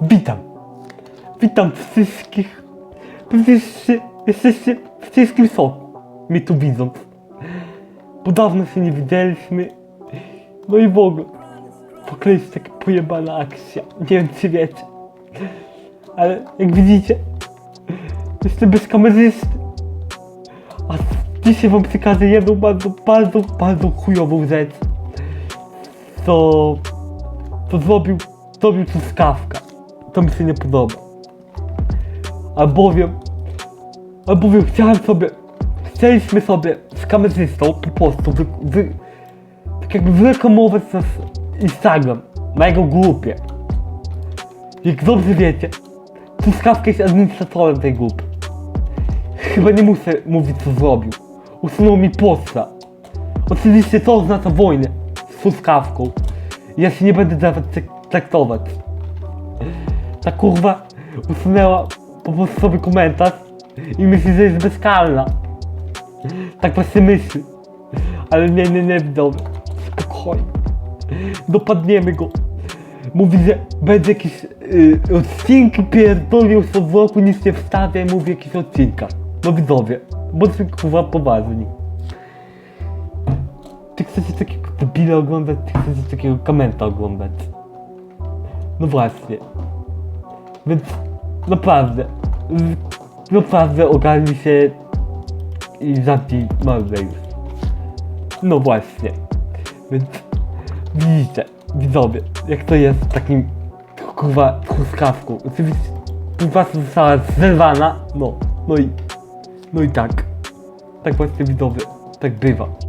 Witam. Witam wszystkich. Wszyscy jesteście w ciężkim soku. Mnie tu widząc. Bo dawno się nie widzieliśmy. No i w ogóle. W ogóle jest taka pojebana akcja. Nie wiem czy wiecie. Ale jak widzicie, jestem bez. A dzisiaj wam przekażę jedną bardzo, bardzo, bardzo chujową rzecz. Co... Co zrobił, zrobił truskawka. To mi się nie podoba. Albowiem, albowiem chciałem sobie, chcieliśmy sobie z kamerzystą po prostu wy, wy, tak jakby wyreklamować nasz Instagram na jego grupie. Jak dobrze wiecie, Truskawka jest administratorem tej grupy. Chyba nie muszę mówić co zrobił. Usunął mi posta. Oczywiście to oznacza wojnę z Truskawką. Ja się nie będę trak- traktować. Ta kurwa usunęła po prostu sobie komentarz i myśli, że jest bezkarna. Tak właśnie myśli. Ale nie, nie, nie, widzowie. Spokojnie. Dopadniemy go. Mówi, że będzie jakieś y, odcinki pierdolił co w roku, nic nie wstawia i mówi o jakichś odcinkach. No widzowie, bądźmy kurwa poważni. Ty chcecie takiego debila oglądać, ty chcecie takiego komenta oglądać. No właśnie. Więc naprawdę, naprawdę ogarnij się i zamknij mordę już. No właśnie. Więc widzicie, widzowie, jak to jest z takim kurwa truskawką. Oczywiście kurwa została zerwana, no, no i, no i tak. Tak właśnie widzowie, tak bywa.